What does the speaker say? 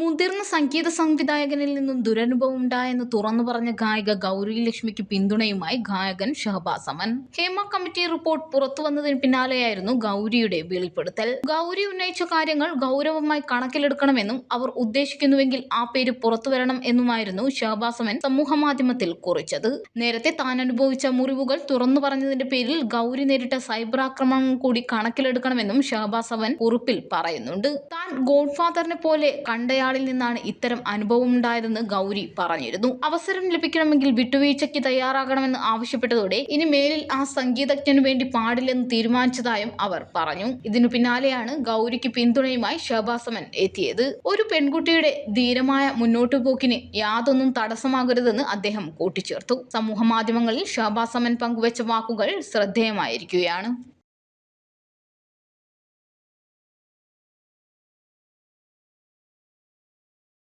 മുതിർന്ന സംഗീത സംവിധായകനിൽ നിന്നും ദുരനുഭവം ഉണ്ടായെന്ന് തുറന്നു പറഞ്ഞ ഗായിക ഗൗരി ലക്ഷ്മിക്ക് പിന്തുണയുമായി ഗായകൻ ഷഹബാസ് അമൻ ഹേമ കമ്മിറ്റി റിപ്പോർട്ട് പുറത്തു വന്നതിന് പിന്നാലെയായിരുന്നു ഗൗരിയുടെ വെളിപ്പെടുത്തൽ. ഗൗരി ഉന്നയിച്ച കാര്യങ്ങൾ ഗൗരവമായി കണക്കിലെടുക്കണമെന്നും അവർ ഉദ്ദേശിക്കുന്നുവെങ്കിൽ ആ പേര് പുറത്തു വരണം എന്നുമായിരുന്നു ഷഹബാസ് അമൻ സമൂഹമാധ്യമത്തിൽ കുറിച്ചത്. നേരത്തെ താൻ അനുഭവിച്ച മുറിവുകൾ തുറന്നു പറഞ്ഞതിന്റെ പേരിൽ ഗൗരി നേരിട്ട സൈബർ ആക്രമണം കൂടി കണക്കിലെടുക്കണമെന്നും ഷഹബാസ് അവൻ കുറിപ്പിൽ പറയുന്നുണ്ട്. താൻ ഗോഡ്ഫാദറിനെ പോലെ കണ്ടയാളിൽ നിന്നാണ് ഇത്തരം അനുഭവം ഉണ്ടായതെന്ന് ഗൗരി പറഞ്ഞിരുന്നു. അവസരം ലഭിക്കണമെങ്കിൽ വിട്ടുവീഴ്ചയ്ക്ക് തയ്യാറാകണമെന്ന് ആവശ്യപ്പെട്ടതോടെ ഇനി മേലിൽ ആ സംഗീതജ്ഞനു വേണ്ടി പാടില്ലെന്ന് തീരുമാനിച്ചതായും അവർ പറഞ്ഞു. ഇതിനു പിന്നാലെയാണ് ഗൗരിക്ക് പിന്തുണയുമായി ഷഹബാസമൻ എത്തിയത്. ഒരു പെൺകുട്ടിയുടെ ധീരമായ മുന്നോട്ടുപോക്കിന് യാതൊന്നും തടസ്സമാകരുതെന്ന് അദ്ദേഹം കൂട്ടിച്ചേർത്തു. സമൂഹ മാധ്യമങ്ങളിൽ ഷഹബാസമൻ പങ്കുവച്ച വാക്കുകൾ ശ്രദ്ധേയമായിരിക്കുകയാണ്.